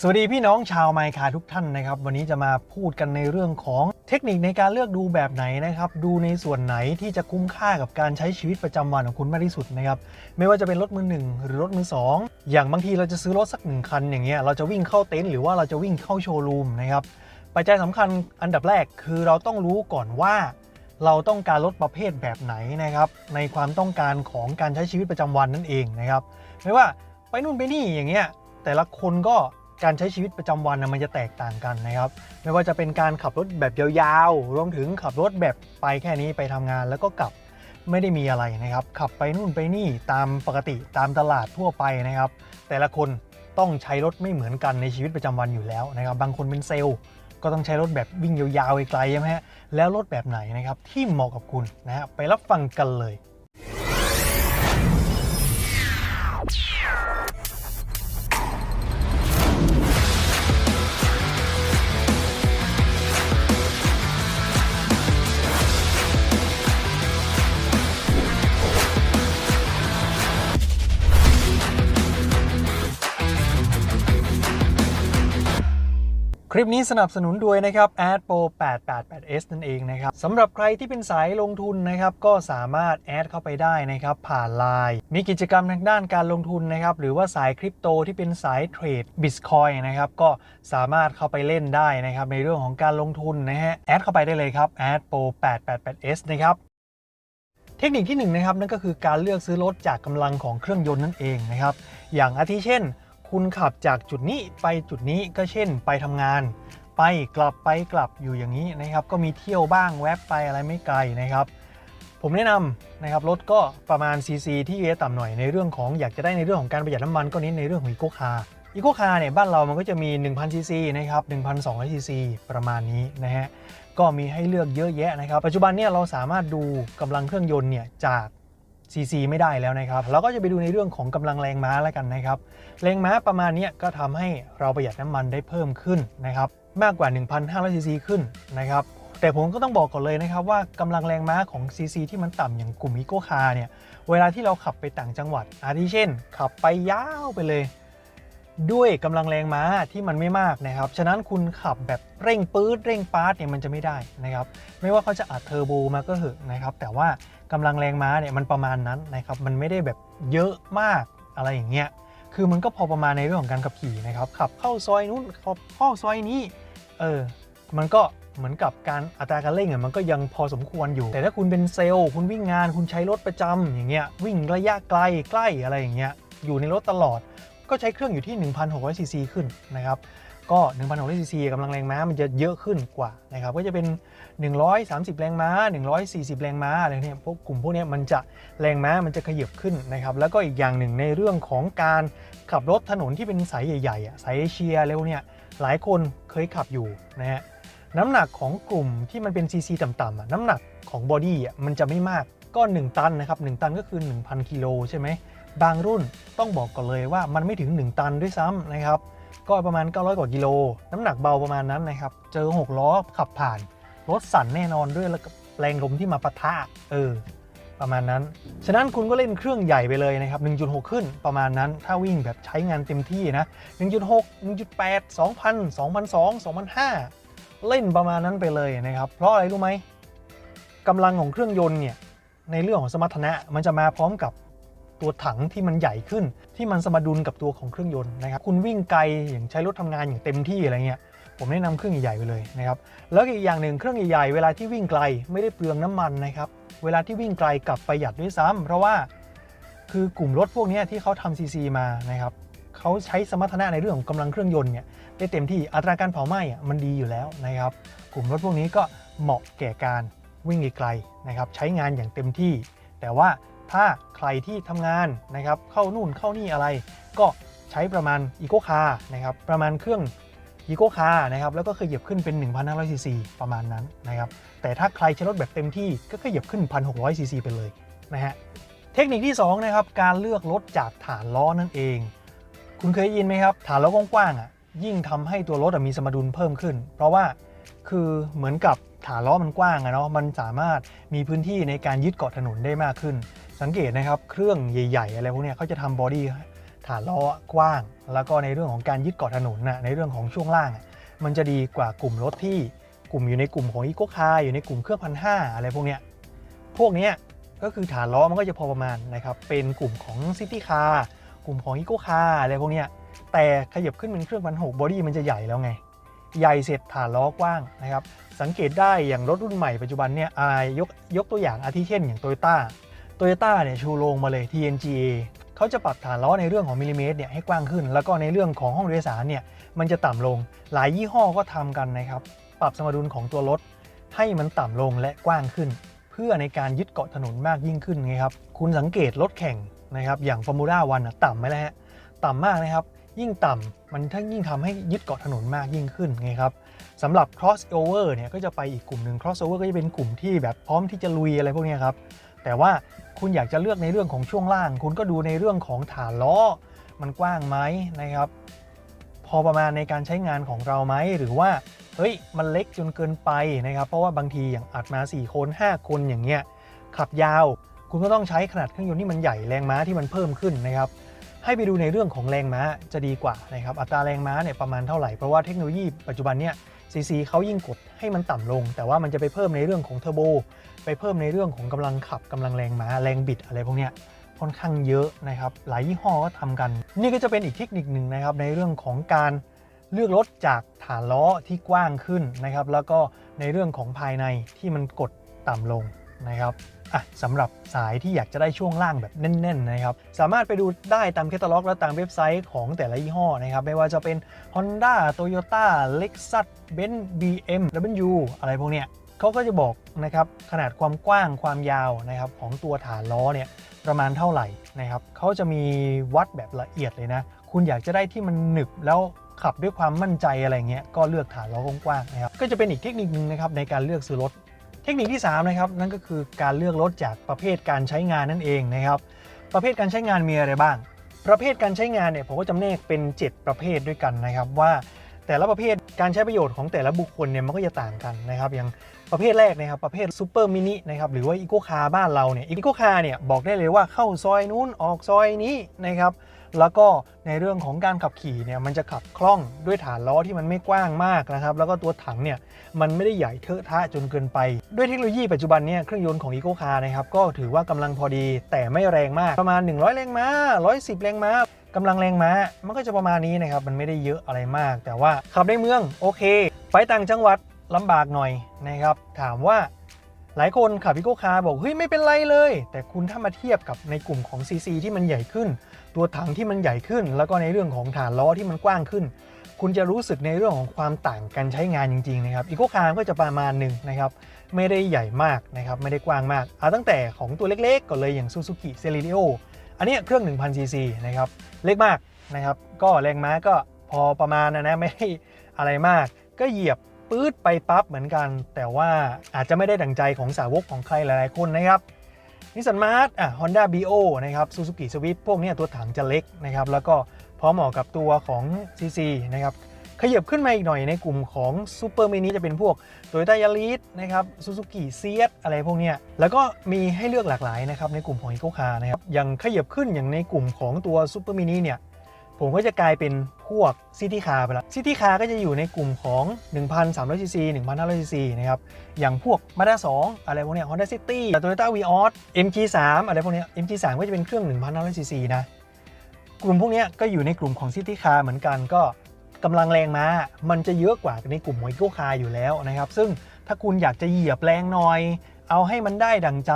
สวัสดีพี่น้องชาวไมค์คาทุกท่านนะครับ วันนี้จะมาพูดกันในเรื่องของเทคนิคในการเลือกดูแบบไหนนะครับ ดูในส่วนไหนที่จะคุ้มค่ากับการใช้ชีวิตประจำวันของคุณมากที่สุดนะครับ ไม่ว่าจะเป็นรถมือหนึ่งหรือรถมือสองอย่างบางทีเราจะซื้อรถสักหนึ่งคันอย่างเงี้ยเราจะวิ่งเข้าเต็นท์หรือว่าเราจะวิ่งเข้าโชว์รูมนะครับปัจจัยสำคัญอันดับแรกคือเราต้องรู้ก่อนว่า เราต้องการรถประเภทแบบไหนนะครับ ในความต้องการของการใช้ชีวิตประจำวันนั่นเองนะครับ ไม่ว่าไปนู่นไปนี่อย่างเงี้ยแต่ละคนก็ การใช้ชีวิตประจำวันนะมันจะแตกต่างกันนะครับ ไม่ว่าจะเป็นการขับรถแบบยาวๆ รวมถึงขับรถแบบไปแค่นี้ไปทำงานแล้วก็กลับไม่ได้มีอะไรนะครับ ขับไปนู่นไปนี่ตามปกติตามตลาดทั่วไปนะครับ แต่ละคนต้องใช้รถไม่เหมือนกันในชีวิตประจำวันอยู่แล้วนะครับ บางคนเป็นเซลล์ก็ต้องใช้รถแบบวิ่งยาวๆไกลใช่ไหมฮะแล้วรถแบบไหนนะครับที่เหมาะกับคุณนะฮะไปรับฟังกันเลย คลิปนี้สนับสนุนด้วยนะครับ a d Pro 888s นั่นเองนะครับสำหรับใครที่เป็นสายลงทุนนะครับก็สามารถแอดเข้าไปได้นะครับผ่าน Line มีกิจกรรมทางด้านการลงทุนนะครับหรือว่าสายคริปโตที่เป็นสายเทรด Bitcoin นะครับก็สามารถเข้าไปเล่นได้นะครับในเรื่องของการลงทุนนะฮะแอดเข้าไปได้เลยครับ a d Pro 888s นะครับเทคนิคที่1นงนะครับนั่นก็คือการเลือกซื้อรถจากกำลังของเครื่องยนต์นั่นเองนะครับอย่างอาทิเช่น คุณขับจากจุดนี้ไปจุดนี้ก็เช่นไปทำงาน ไปกลับไปกลับอยู่อย่างนี้นะครับ ก็มีเที่ยวบ้างแวบไปอะไรไม่ไกลนะครับ ผมแนะนำนะครับรถก็ประมาณ CC ที่ต่ำหน่อยในเรื่องของอยากจะได้ในเรื่องของการประหยัดน้ำมันก็เน้นในเรื่องของอีโคคาร์อีโคคาร์เนี่ยบ้านเรามันก็จะมี 1,000 cc นะครับ 1,200 cc ประมาณนี้นะฮะก็มีให้เลือกเยอะแยะนะครับ ปัจจุบันเนี่ยเราสามารถดูกำลังเครื่องยนต์เนี่ยจาก CC ไม่ได้แล้วนะครับเราก็จะไปดูในเรื่องของกำลังแรงม้าแล้วกันนะครับแรงม้าประมาณนี้ก็ทำให้เราประหยัดน้ำมันได้เพิ่มขึ้นนะครับมากกว่า 1,500 cc ขึ้นนะครับแต่ผมก็ต้องบอกก่อนเลยนะครับว่ากำลังแรงม้าของ CC ที่มันต่ำอย่างกลุ่มอีโ c คาร์เนี่ยเวลาที่เราขับไปต่างจังหวัด อาทิเช่น ขับไปยาวไปเลย ด้วยกำลังแรงม้าที่มันไม่มากนะครับฉะนั้นคุณขับแบบเร่งปื๊ดเร่งปาร์ตเนี่ยมันจะไม่ได้นะครับไม่ว่าเขาจะอัดเทอร์โบมาก็เหอะนะครับแต่ว่า กำลังแรงม้าเนี่ยมันประมาณนั้นนะครับมันไม่ได้แบบเยอะมากอะไรอย่างเงี้ยคือมันก็พอประมาณในเรื่องของการขับขี่นะครับขับเข้าซอยนู้นขับเข้าซอยนี้เออมันก็เหมือนกับการอัตราการเร่งอะมันก็ยังพอสมควรอยู่ แต่ถ้าคุณเป็นเซลล์ คุณวิ่งงานคุณใช้รถประจำอย่างเงี้ยวิ่งระยะไกลใกล้อะไรอย่างเงี้ยอยู่ในรถตลอด ก็ใช้เครื่องอยู่ที่ 1,600ซีซีขึ้นนะครับ ก็1,600ซีซีกำลังแรงม้ามันจะเยอะขึ้นกว่านะครับก็จะเป็น 130 แรงม้า 140 แรงม้าอะไรเนี่ยพวกกลุ่มพวกเนี้ยมันจะแรงม้ามันจะขยับขึ้นนะครับแล้วก็อีกอย่างหนึ่งในเรื่องของการขับรถถนนที่เป็นสายใหญ่ๆอะสายเอเชียเร็วเนี่ยหลายคนเคยขับอยู่นะฮะน้ำหนักของกลุ่มที่มันเป็นซีซีต่ำๆอะน้ำหนักของบอดี้อะมันจะไม่มากก็ 1 ตันนะครับ1ตันก็คือ 1,000กิโลใช่ไหม บางรุ่นต้องบอกก่อนเลยว่ามันไม่ถึง 1 ตันด้วยซ้ำนะครับ ก็ประมาณ 900 กว่ากิโล น้ำหนักเบาประมาณนั้นนะครับ เจอ 6 ล้อขับผ่าน รถสั่นแน่นอนด้วยแล้วก็แรงลมที่มาปะทะเออ ประมาณนั้น ฉะนั้นคุณก็เล่นเครื่องใหญ่ไปเลยนะครับ 1.6 ขึ้นประมาณนั้น ถ้าวิ่งแบบใช้งานเต็มที่นะ 1.6 1.8 2,000 2,200 2,500เล่นประมาณนั้นไปเลยนะครับ เพราะอะไรรู้ไหมกำลังของเครื่องยนต์เนี่ยในเรื่องของสมรรถนะมันจะมาพร้อมกับ ตัวถังที่มันใหญ่ขึ้น ที่มันสมดุลกับตัวของเครื่องยนต์นะครับคุณวิ่งไกลอย่างใช้รถทำงานอย่างเต็มที่อะไรเงี้ยผมแนะนำเครื่องใหญ่ๆไปเลยนะครับแล้วอีกอย่างหนึ่งเครื่องใหญ่ๆเวลาที่วิ่งไกลไม่ได้เปลืองน้ำมันนะครับเวลาที่วิ่งไกลกลับประหยัดด้วยซ้ำเพราะว่าคือกลุ่มรถพวกนี้ที่เขาทำซีซีมานะครับเขาใช้สมรรถนะในเรื่องของกำลังเครื่องยนต์เนี่ยได้เต็มที่อัตราการเผาไหม้อะมันดีอยู่แล้วนะครับ กลุ่มรถพวกนี้ก็เหมาะแก่การวิ่งไกลๆนะครับใช้งานอย่างเต็มที่ แต่ว่า ถ้าใครที่ทำงานนะครับเข้านู่นเข้านี่อะไร ก็ใช้ประมาณอีโคคาร์นะครับประมาณเครื่องอีโคคาร์นะครับแล้วก็ขยับขึ้นเป็น 1,500ซีซีประมาณนั้นนะครับแต่ถ้าใครใช้รถแบบเต็มที่ก็ขยับขึ้น 1,600ซีซีไปเลยนะฮะเทคนิคที่2นะครับการเลือกรถจากฐานล้อนั่นเอง คุณเคยยินไหมครับฐานล้อกว้างๆอะยิ่งทำให้ตัวรถมีสมดุลเพิ่มขึ้น เพราะว่าคือเหมือนกับฐานล้อมันกว้างอะเนาะมันสามารถมีพื้นที่ในการยึดเกาะถนนได้มากขึ้น สังเกตนะครับเครื่องใหญ่ๆ อะไรพวกนี้เขาจะทำบอดี้ฐานล้อกว้าง แล้วก็ในเรื่องของการยึดเกาะถนนนะในเรื่องของช่วงล่าง มันจะดีกว่ากลุ่มรถที่กลุ่มอยู่ในกลุ่มของอีโคคาร์อยู่ในกลุ่มเครื่องพันห้าอะไรพวกนี้พวกนี้ก็คือฐานล้อมันก็จะพอประมาณนะครับเป็นกลุ่มของซิตี้คาร์กลุ่มของอีโคคาร์อะไรพวกนี้แต่ขยับขึ้นเป็นเครื่องพันหกบอดี้มันจะใหญ่แล้วไง ใหญ่เสร็จฐานล้อกว้างนะครับสังเกตได้อย่างรถรุ่นใหม่ปัจจุบันเนี่ยยกยกตัวอย่างอาทิเช่นอย่างโตโยต้า โตโยต้าเนี่ยชูโรงมาเลย TNGA เขาจะปรับฐานล้อในเรื่องของมิลลิเมตรเนี่ยให้กว้างขึ้น แล้วก็ในเรื่องของห้องโดยสารเนี่ยมันจะต่ำลง หลายยี่ห้อก็ทำกันนะครับ ปรับสมดุลของตัวรถ ให้มันต่ำลงและกว้างขึ้น เพื่อในการยึดเกาะถนนมากยิ่งขึ้นไงครับ คุณสังเกตรถแข่งนะครับ อย่างฟอร์มูล่าวันต่ำไหมล่ะฮะ ต่ำมากนะครับ ยิ่งต่ำมันทั้งยิ่งทำให้ยึดเกาะถนนมากยิ่งขึ้นไงครับสำหรับ crossover เนี่ยก็จะไปอีกกลุ่มหนึ่ง crossover ก็จะเป็นกลุ่มที่แบบพร้อมที่จะลุยอะไรพวกนี้ครับ แต่ว่าคุณอยากจะเลือกในเรื่องของช่วงล่าง คุณก็ดูในเรื่องของฐานล้อ มันกว้างไหมนะครับ พอประมาณในการใช้งานของเราไหมหรือว่าเฮ้ยมันเล็กจนเกินไปนะครับ เพราะว่าบางทีอย่างอัดมา 4 คน 5 คนอย่างเงี้ยขับยาว คุณก็ต้องใช้ขนาดเครื่องยนต์ที่มันใหญ่แรงม้าที่มันเพิ่มขึ้นนะครับ ให้ไปดูในเรื่องของแรงม้าจะดีกว่านะครับอัตราแรงม้าเนี่ยประมาณเท่าไหร่เพราะว่าเทคโนโลยีปัจจุบันเนี่ยซีซีเขายิ่งกดให้มันต่ำลง แต่ว่ามันจะไปเพิ่มในเรื่องของเทอร์โบ ไปเพิ่มในเรื่องของกำลังขับกำลังแรงม้าแรงบิดอะไรพวกเนี้ยค่อนข้างเยอะนะครับ หลายยี่ห้อก็ทำกัน นี่ก็จะเป็นอีกเทคนิคหนึ่งนะครับในเรื่องของการเลือกรถจากฐานล้อที่กว้างขึ้นนะครับ แล้วก็ในเรื่องของภายในที่มันกดต่ำลงนะครับอะสำหรับสายที่อยากจะได้ช่วงล่างแบบแน่นๆนะครับ สามารถไปดูได้ตามแคตตาล็อกและตามเว็บไซต์ของแต่ละยี่ห้อนะครับ ไม่ว่าจะเป็น Honda Toyota Lexus Benz BMW อะไรพวกเนี้ย เขาก็จะบอกนะครับขนาดความกว้างความยาวนะครับของตัวฐานล้อเนี่ยประมาณเท่าไหร่นะครับเขาจะมีวัดแบบละเอียดเลยนะ คุณอยากจะได้ที่มันหนึบแล้วขับด้วยความมั่นใจอะไรเงี้ยก็เลือกฐานล้อกว้างๆนะครับก็จะเป็นอีกเทคนิคนึงนะครับในการเลือกซื้อรถ เทคนิคที่3นะครับนั่นก็คือการเลือกรถจากประเภทการใช้งานนั่นเองนะครับประเภทการใช้งานมีอะไรบ้าง ประเภทการใช้งานเนี่ยผมก็จำแนกเป็น 7 ประเภทด้วยกันนะครับว่าแต่ละประเภทการใช้ประโยชน์ของแต่ละบุคคลเนี่ยมันก็จะต่างกันนะครับอย่าง ประเภทแรกนะครับประเภทซูเปอร์มินินะครับหรือว่าอีโคคาร์บ้านเราเนี่ยอีโคคาร์เนี่ยบอกได้เลยว่าเข้าซอยนู้นออกซอยนี้นะครับแล้วก็ในเรื่องของการขับขี่เนี่ยมันจะขับคล่องด้วยฐานล้อที่มันไม่กว้างมากนะครับแล้วก็ตัวถังเนี่ยมันไม่ได้ใหญ่เทอะทะจนเกินไป ด้วยเทคโนโลยีปัจจุบันเนี่ยเครื่องยนต์ของ e ีโ c คาร์นะครับก็ถือว่ากำลังพอดีแต่ไม่แรงมากประมาณ 100 แรงม้า 110 แรงม้ากำลังแรงม้ามันก็จะประมาณนี้นะครับมันไม่ได้เยอะอะไรมาก แต่ว่าขับในเมืองโอเค ไปต่างจังหวัด ลำบากหน่อยนะครับ ถามว่าหลายคนขับ e ีโ c คาร์บอกเฮ้ยไม่เป็นไรเลย แต่คุณถ้ามาเทียบกับในกลุ่มของ CC ที่มันใหญ่ขึ้น ตัวถังที่มันใหญ่ขึ้น แล้วก็ในเรื่องของฐานล้อที่มันกว้างขึ้น คุณจะรู้สึกในเรื่องของความต่างการใช้งานจริงๆนะครับอีโคคาร์ก็จะประมาณหนึ่งนะครับไม่ได้ใหญ่มากนะครับไม่ได้กว้างมากเอาตั้งแต่ของตัวเล็กๆก่อนเลยอย่าง Suzuki c e l i r i o อันนี้เครื่อง 1000 cc นะครับเล็กมากนะครับก็แรงม้าก็พอประมาณนะนะไม่ได้อะไรมาก ก็เหยียบ ปื๊ดไปปั๊บเหมือนกัน แต่ว่าอาจจะไม่ได้ดั่งใจของสาวกของใครหลายๆคนนะครับนิสสันมาร์ทอะ Honda BO นะครับ Suzuki Swift พวกนี้ตัวถังจะเล็กนะครับแล้วก็พร้อมเหมาะกับตัวของ CC นะครับขยับขึ้นมาอีกหน่อยในกลุ่มของซูเปอร์มินิจะเป็นพวก Toyota Yaris นะครับ Suzuki s e a t อะไรพวกนี้แล้วก็มีให้เลือกหลากหลายนะครับในกลุ่มของ Eco Car นะครับอย่างขยับขึ้นอย่างในกลุ่มของตัวซูเปอร์มินิเนี่ย ผมก็จะกลายเป็นพวกซิตี้คาร์ไปและซิตี้คาร์ก็จะอยู่ในกลุ่มของ 1,300ซีซี1,500ซีซีนะครับ อย่างพวก Mazda 2 อะไรพวกเนี้ย Honda City Toyota Vios MG3 อะไรพวกเนี้ย MG3 ก็จะเป็นเครื่อง 1,500ซีซีนะ กลุ่มพวกเนี้ยก็อยู่ในกลุ่มของซิตี้คาร์เหมือนกันก็กำลังแรงม้ามันจะเยอะกว่าในกลุ่มของอีโคคาร์อยู่แล้วนะครับ ซึ่งถ้าคุณอยากจะเหยียบแรงหน่อย เอาให้มันได้ดังใจ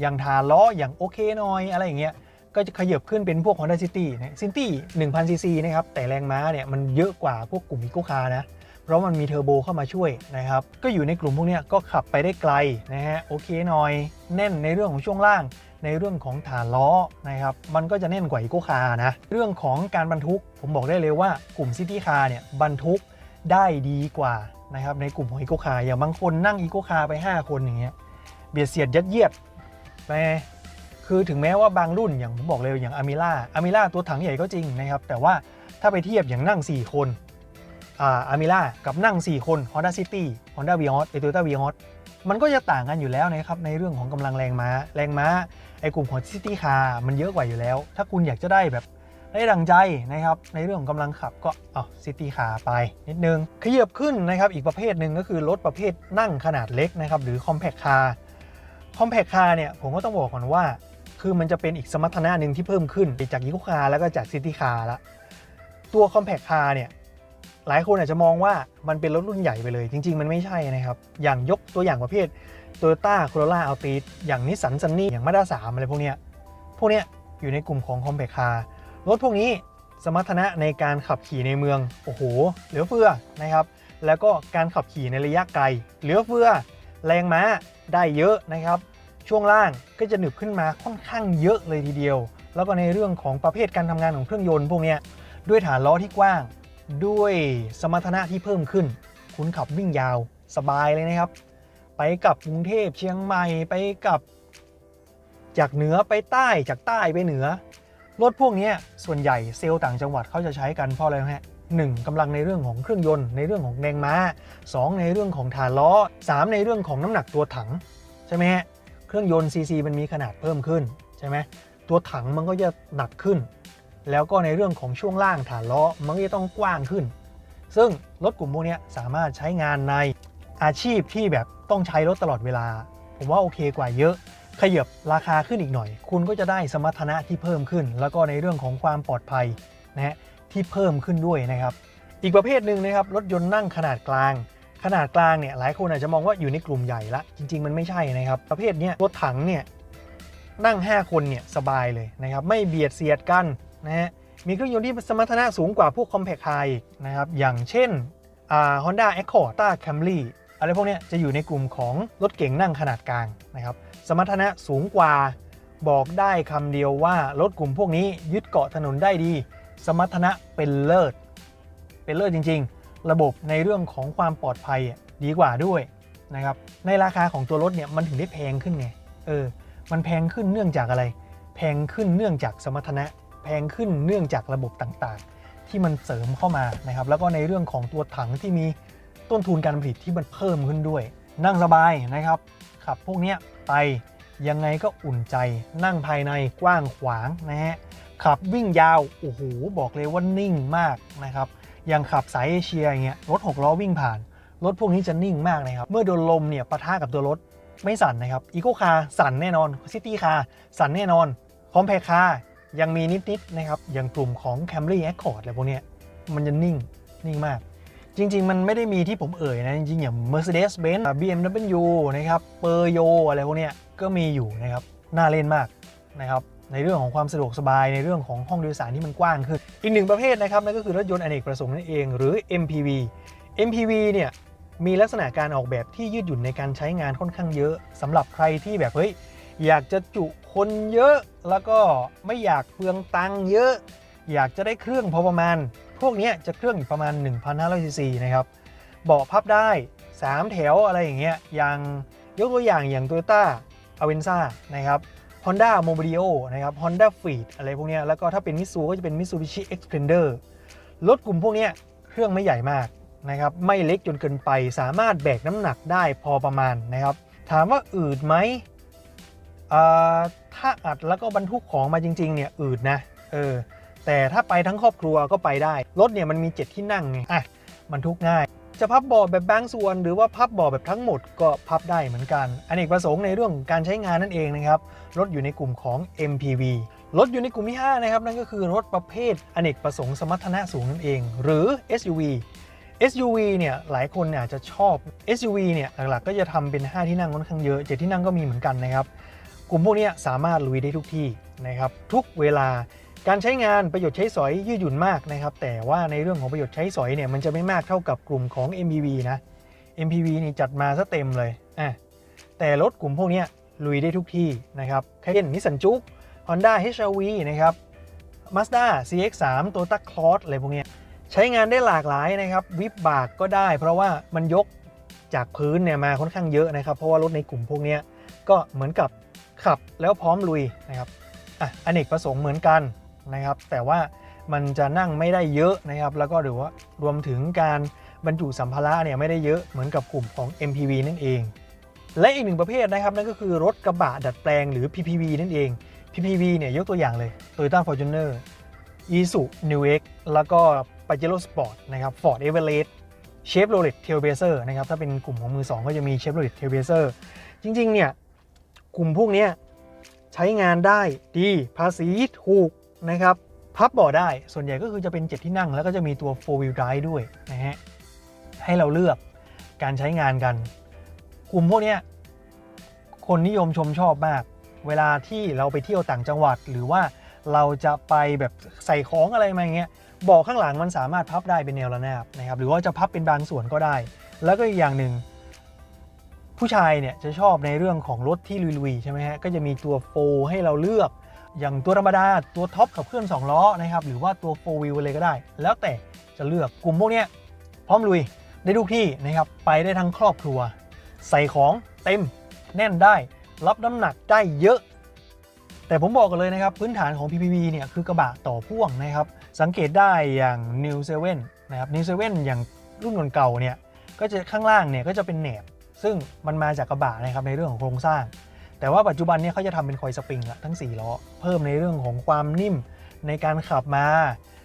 อย่างฐานล้ออย่างโอเคหน่อยอะไรอย่างเงี้ย ก็จะขยับขึ้นเป็นพวก Honda City นะ City 1000 cc นะครับ แต่แรงม้าเนี่ยมันเยอะกว่าพวกกลุ่มอีโคคาร์นะ เพราะมันมีเทอร์โบเข้ามาช่วยนะครับ ก็อยู่ในกลุ่มพวกนี้ก็ขับไปได้ไกลนะฮะ โอเคหน่อย แน่นในเรื่องของช่วงล่าง ในเรื่องของฐานล้อนะครับ มันก็จะแน่นกว่าอีโคคาร์นะ เรื่องของการบรรทุก ผมบอกได้เลยว่ากลุ่มซิตี้คาร์เนี่ยบรรทุกได้ดีกว่านะครับในกลุ่มของอีโคคาร์อย่างบางคนนั่งอีโคคาร์ไป 5 คนอย่างเงี้ยเบียดเสียดยัดเยียดไป คือถึงแม้ว่าบางรุ่นอย่างผมบอกเลยอย่างอามิล่าอามิล่าตัวถังใหญ่ก็จริงนะครับ แต่ว่าถ้าไปเทียบอย่างนั่ง 4 คนอามิล่ากับนั่ง 4 คน Honda City Honda Vios Toyota Vios มันก็จะต่างกันอยู่แล้วนะครับในเรื่องของกำลังแรงม้า แรงม้าไอกลุ่มของซิตี้คาร์มันเยอะกว่าอยู่แล้ว ถ้าคุณอยากจะได้แบบได้ดังใจนะครับ ในเรื่องของกำลังขับก็เอาซิตี้คาร์ไปนิดนึงขยับขึ้นนะครับอีกประเภทหนึ่งก็คือรถประเภทนั่งขนาดเล็กนะครับหรือ compact car compact car เนี่ยผมก็ต้องบอกก่อนว่า คือมันจะเป็นอีกสมรรถนะหนึ่งที่เพิ่มขึ้นจากอีโคคาร์แล้วก็จากซิตี้คาร์ละตัว compact car เนี่ยหลายคนอาจจะมองว่ามันเป็นรถรุ่นใหญ่ไปเลย จริง ๆ มันไม่ใช่นะครับ อย่างยกตัวอย่างประเภท Toyota Corolla Altis อย่าง Nissan Sunny อย่าง Mazda 3อะไรพวกเนี้ยพวกเนี้ยอยู่ในกลุ่มของ compact car รถพวกนี้สมรรถนะในการขับขี่ในเมือง โอ้โห เหลือเฟือนะครับ แล้วก็การขับขี่ในระยะไกล เหลือเฟือ แรงม้าได้เยอะนะครับ ช่วงล่างก็จะหนึบขึ้นมาค่อนข้างเยอะเลยทีเดียว แล้วก็ในเรื่องของประเภทการทำงานของเครื่องยนต์พวกนี้ด้วยฐานล้อที่กว้าง ด้วยสมรรถนะที่เพิ่มขึ้น คุณขับวิ่งยาวสบายเลยนะครับ ไปกับกรุงเทพเชียงใหม่ไปกับ จากเหนือไปใต้จากใต้ไปเหนือรถพวกนี้ส่วนใหญ่เซลล์ต่างจังหวัดเขาจะใช้กันเพราะอะไรฮะหนึ่งกำลังในเรื่องของเครื่องยนต์ในเรื่องของแรงม้า 2 ในเรื่องของฐานล้อ 3 ในเรื่องของน้ำหนักตัวถัง ใช่ไหมฮะ เครื่องยนต์ซีซีมันมีขนาดเพิ่มขึ้นใช่ไหมตัวถังมันก็จะหนักขึ้น แล้วก็ในเรื่องของช่วงล่างฐานล้อมันก็จะต้องกว้างขึ้น ซึ่งรถกลุ่มพวกนี้สามารถใช้งานในอาชีพที่แบบต้องใช้รถตลอดเวลา ผมว่าโอเคกว่าเยอะขยับราคาขึ้นอีกหน่อย คุณก็จะได้สมรรถนะที่เพิ่มขึ้น แล้วก็ในเรื่องของความปลอดภัยนะฮะที่เพิ่มขึ้นด้วยนะครับ อีกประเภทหนึ่งนะครับรถยนต์นั่งขนาดกลาง ขนาดกลางเนี่ยหลายคนอาจจะมองว่าอยู่ในกลุ่มใหญ่ละ จริง ๆ มันไม่ใช่นะครับ ประเภทเนี้ยรถถังเนี่ยนั่ง 5 คนเนี่ยสบายเลยนะครับ ไม่เบียดเสียดกันนะฮะมีเครื่องยนต์ที่สมรรถนะสูงกว่าพวก compact car อีกนะครับ อย่างเช่นอ่า Honda Accord Toyota Camry อะไรพวกนี้จะอยู่ในกลุ่มของรถเก๋งนั่งขนาดกลางนะครับ สมรรถนะสูงกว่าบอกได้คำเดียวว่ารถกลุ่มพวกนี้ยึดเกาะถนนได้ดี สมรรถนะเป็นเลิศ เป็นเลิศจริง ๆ ระบบในเรื่องของความปลอดภัยดีกว่าด้วยนะครับในราคาของตัวรถเนี่ยมันถึงได้แพงขึ้นไงเออมันแพงขึ้นเนื่องจากอะไร แพงขึ้นเนื่องจากสมรรถนะ แพงขึ้นเนื่องจากระบบต่างๆ ที่มันเสริมเข้ามานะครับแล้วก็ในเรื่องของตัวถังที่มีต้นทุนการผลิตที่มันเพิ่มขึ้นด้วย นั่งสบายนะครับขับพวกนี้ไปยังไงก็อุ่นใจนั่งภายในกว้างขวางนะฮะขับวิ่งยาวโอ้โหบอกเลยว่านิ่งมากนะครับ อย่างขับสายเอเชียอย่างเงี้ยรถ6ล้อวิ่งผ่าน รถพวกนี้จะนิ่งมากนะครับ เมื่อโดนลมเนี่ยปะทะกับตัวรถไม่สั่นนะครับอีโคคาร์สั่นแน่นอนซิตี้คาร์สั่นแน่นอนคอมเพคาร์ยังมีนิดๆนะครับอย่างกลุ่มของ Camry Accord อะไรพวกเนี้ยมันจะนิ่งนิ่งมาก จริง ๆ มันไม่ได้มีที่ผมเอ่ยนะ จริง ๆ อย่าง Mercedes-Benz BMW นะครับเปอร์โยอะไรพวกเนี้ยก็มีอยู่นะครับ น่าเล่นมากนะครับ ในเรื่องของความสะดวกสบายในเรื่องของห้องโดยสารที่มันกว้างขึ้นอีกหนึ่งประเภทนะครับนั่นก็คือรถยนต์อเนกประสงค์นั่นเอง หรือ MPV MPV เนี่ยมีลักษณะการออกแบบที่ยืดหยุ่นในการใช้งานค่อนข้างเยอะสำหรับใครที่แบบเฮ้ยอยากจะจุคนเยอะ แล้วก็ไม่อยากเปลืองตังค์เยอะ อยากจะได้เครื่องพอประมาณ พวกนี้จะเครื่องอยู่ประมาณ 1,500ซีซีนะครับเบาะพับได้ 3 แถวอะไรอย่างเงี้ยอย่างยกตัวอย่างอย่าง Toyota a v e n z a นะครับ Honda m o b i l i o นะครับ Honda Fit อะไรพวกนี้แล้วก็ถ้าเป็นมิสูก็จะเป็น Mitsubishi Xpander รถกลุ่มพวกนี้เครื่องไม่ใหญ่มากนะครับ ไม่เล็กจนเกินไปสามารถแบกน้ำหนักได้พอประมาณนะครับ ถามว่าอืดไหมอ่าถ้าอัดแล้วก็บรรทุกของมาจริง ๆ เนี่ยอืดนะเออแต่ถ้าไปทั้งครอบครัวก็ไปได้ รถเนี่ยมันมี 7 ที่นั่งไงอะบรรทุกง่าย จะพับเบาะแบบบางส่วน หรือว่าพับเบาะแบบทั้งหมดก็พับได้เหมือนกันอนเนกประสงค์ในเรื่องการใช้งานนั่นเองนะครับรถอยู่ในกลุ่มของ MPV รถอยู่ในกลุ่มที่ 5 นะครับ นั่นก็คือรถประเภทอเนกประสงค์สมรรถนะสูงนั่นเอง หรือ SUV SUV เนี่ยหลายคนเนี่ยอาจจะชอบ SUV เนี่ยหลักๆก็จะทำเป็น 5 ที่นั่งค่อนข้างเยอะ7ที่นั่งก็มีเหมือนกันนะครับ กลุ่มพวกนี้สามารถลุยได้ทุกที่นะครับทุกเวลา การใช้งานประโยชน์ใช้สอยยืดหยุ่นมากนะครับ แต่ว่าในเรื่องของประโยชน์ใช้สอยเนี่ยมันจะไม่มากเท่ากับกลุ่มของ MPV นะ MPV นี่จัดมาซะเต็มเลยอะแต่รถกลุ่มพวกนี้ลุยได้ทุกที่นะครับเช่นนิสสันจุก Honda HR-V นะครับ Mazda CX-3 Toyota Cross อะไรพวกนี้ใช้งานได้หลากหลายนะครับ วิบบากก็ได้ เพราะว่ามันยกจากพื้นเนี่ยมาค่อนข้างเยอะนะครับ เพราะว่ารถในกลุ่มพวกนี้ก็เหมือนกับขับแล้วพร้อมลุยนะครับอะอเนกประสงค์เหมือนกัน นะครับ แต่ว่ามันจะนั่งไม่ได้เยอะนะครับ แล้วก็หรือว่ารวมถึงการบรรจุสัมภาระเนี่ยไม่ได้เยอะเหมือนกับกลุ่มของ MPV นั่นเอง และอีกหนึ่งประเภทนะครับนั่นก็คือรถกระบะดัดแปลงหรือ PPV นั่นเอง PPV เนี่ยยกตัวอย่างเลย Toyota Fortuner Isuzu New X แล้วก็ Pajero Sport นะครับ Ford Everest Chevrolet Trailblazer นะครับ ถ้าเป็นกลุ่มของมือ 2 ก็จะมี Chevrolet Trailblazer จริง ๆ เนี่ย กลุ่มพวกนี้ใช้งานได้ดีภาษีถูก นะครับ พับเบาะได้ส่วนใหญ่ก็คือจะเป็น 7 ที่นั่ง แล้วก็จะมีตัว 4 wheel drive ด้วยนะฮะ ให้เราเลือกการใช้งานกัน กลุ่มพวกเนี้ยคนนิยมชมชอบมาก เวลาที่เราไปเที่ยวต่างจังหวัด หรือว่าเราจะไปแบบใส่ของอะไรมาอย่างเงี้ยเบอกข้างหลังมันสามารถพับได้เป็นแนวระนาบนะครับ หรือว่าจะพับเป็นบางส่วนก็ได้ แล้วก็อีกอย่างหนึ่งผู้ชายเนี่ยจะชอบในเรื่องของรถที่ลุยๆใช่ไหมฮะ ก็จะมีตัวโฟให้เราเลือก อย่างตัวธรรมดาตัวท็อปขับเคลื่อน2ล้อนะครับหรือว่าตัวโฟวิวเลยก็ได้ แล้วแต่จะเลือกกลุ่มพวกนี้พร้อมลุยได้ทุกที่นะครับไปได้ทั้งครอบครัว ใส่ของเต็มแน่นได้ รับน้ำหนักได้เยอะ แต่ผมบอกกันเลยนะครับ พื้นฐานของ PPV เนี่ยคือกระบะต่อพ่วงนะครับ สังเกตได้อย่าง New 7นะครับ New 7อย่างรุ่นเก่าเนี่ยก็จะข้างล่างเนี่ยก็จะเป็นแหนบ ซึ่งมันมาจากกระบะนะครับในเรื่องของโครงสร้าง แต่ว่าปัจจุบันนี้เขาจะทำเป็นคอยสปริงละทั้ง 4 ล้อ เพิ่มในเรื่องของความนิ่มในการขับมา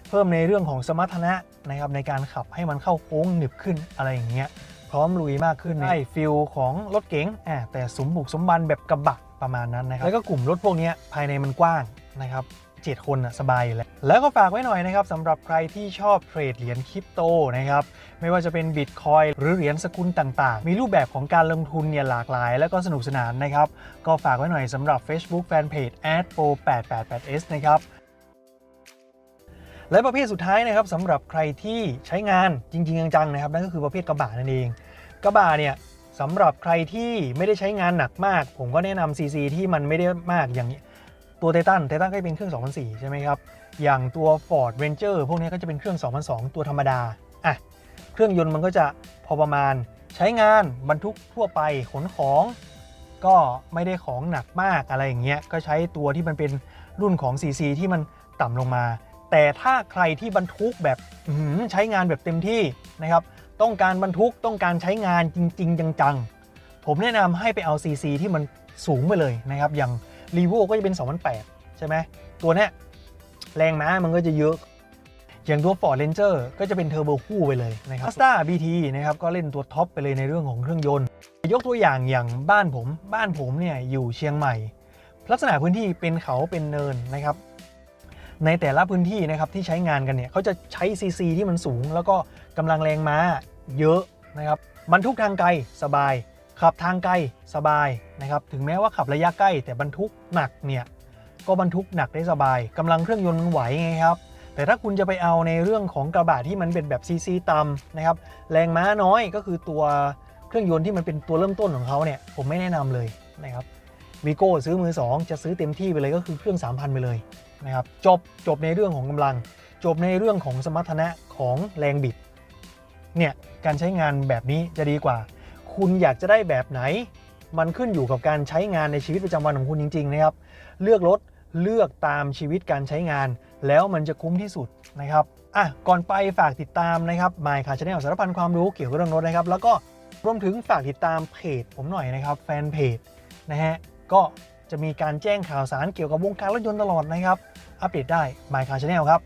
เพิ่มในเรื่องของสมรรถนะนะครับในการขับให้มันเข้าโค้งหนึบขึ้นอะไรอย่างเงี้ยพร้อมลุยมากขึ้นได้ฟิลของรถเก๋งอ่าแต่สมบุกสมบันแบบกระบะประมาณนั้นนะครับแล้วก็กลุ่มรถพวกนี้ภายในมันกว้างนะครับ เจ็ดคนสบายอยู่แล้ว แล้วก็ฝากไว้หน่อยนะครับสำหรับใครที่ชอบเทรดเหรียญคริปโตนะครับ ไม่ว่าจะเป็นบิตคอยหรือเหรียญสกุลต่างๆ มีรูปแบบของการลงทุนเนี่ยหลากหลาย แล้วก็สนุกสนานนะครับ ก็ฝากไว้หน่อยสำหรับ Facebook Fanpage @pro 8 8 8 s นะครับและประเภทสุดท้ายนะครับสำหรับใครที่ใช้งานจริง ๆ จังๆนะครับนั่นก็คือประเภทกระบะนั่นเอง กระบะเนี่ยสำหรับใครที่ไม่ได้ใช้งานหนักมาก ผมก็แนะนำ CC ที่มันไม่ได้มากอย่าง ตัวไททันไททันก็จะเป็นเครื่อง 2004 ใช่ไหมครับ อย่างตัว Ford Ranger พวกนี้ก็จะเป็นเครื่อง 2002 ตัวธรรมดาอะเครื่องยนต์มันก็จะพอประมาณใช้งานบรรทุกทั่วไปขนของก็ไม่ได้ของหนักมากอะไรอย่างเงี้ยก็ใช้ตัวที่มันเป็นรุ่นของ CC ที่มันต่ำลงมา แต่ถ้าใครที่บรรทุกแบบใช้งานแบบเต็มที่นะครับ ต้องการบรรทุกต้องการใช้งานจริง ๆ จังๆ ผมแนะนำให้ไปเอา CC ที่มันสูงไปเลยนะครับ อย่าง r ีโวก็จะเป็น 2008 ใช่ไหมตัวเนี้ยแรงม้ามันก็จะเยอะ อย่างตัว Ford Ranger ก็จะเป็นเทอร์โบคู่ไปเลยนะครับ Mazda BT นะครับก็เล่นตัวท็อปไปเลยในเรื่องของเครื่องยนต์ ยกตัวอย่างอย่างบ้านผมบ้านผมเนี่ยอยู่เชียงใหม่ ลักษณะพื้นที่เป็นเขาเป็นเนินนะครับในแต่ละพื้นที่นะครับที่ใช้งานกันเนี่ยเขาจะใช้ CC ที่มันสูง แล้วก็กำลังแรงม้าเยอะนะครับบรรทุกทางไกลสบาย ขับทางไกลสบายนะครับถึงแม้ว่าขับระยะใกล้ แต่บรรทุกหนักเนี่ยก็บรรทุกหนักได้สบายกำลังเครื่องยนต์มันไหวไงครับแต่ถ้าคุณจะไปเอาในเรื่องของกระบะที่มันเป็นแบบ CC ต่ำนะครับแรงม้าน้อยก็คือตัวเครื่องยนต์ที่มันเป็นตัวเริ่มต้นของเขาเนี่ยผมไม่แนะนำเลยนะครับวีโก้ซื้อมือ 2 จะซื้อเต็มที่ไปเลยก็คือเครื่อง 3,000 ไปเลยนะครับจบจบในเรื่องของกำลัง จบในเรื่องของสมรรถนะของแรงบิดเนี่ยการใช้งานแบบนี้จะดีกว่า คุณอยากจะได้แบบไหน มันขึ้นอยู่กับการใช้งานในชีวิตประจำวันของคุณจริง ๆ นะครับ เลือกรถเลือกตามชีวิตการใช้งาน แล้วมันจะคุ้มที่สุดนะครับอะก่อนไปฝากติดตามนะครับ My Car Channel สารพันความรู้เกี่ยวกับเรื่องรถนะครับ แล้วก็รวมถึงฝากติดตามเพจผมหน่อยนะครับแฟนเพจนะฮะก็จะมีการแจ้งข่าวสารเกี่ยวกับวงการรถยนต์ตลอดนะครับ อัปเดตได้ My Car Channel ครับ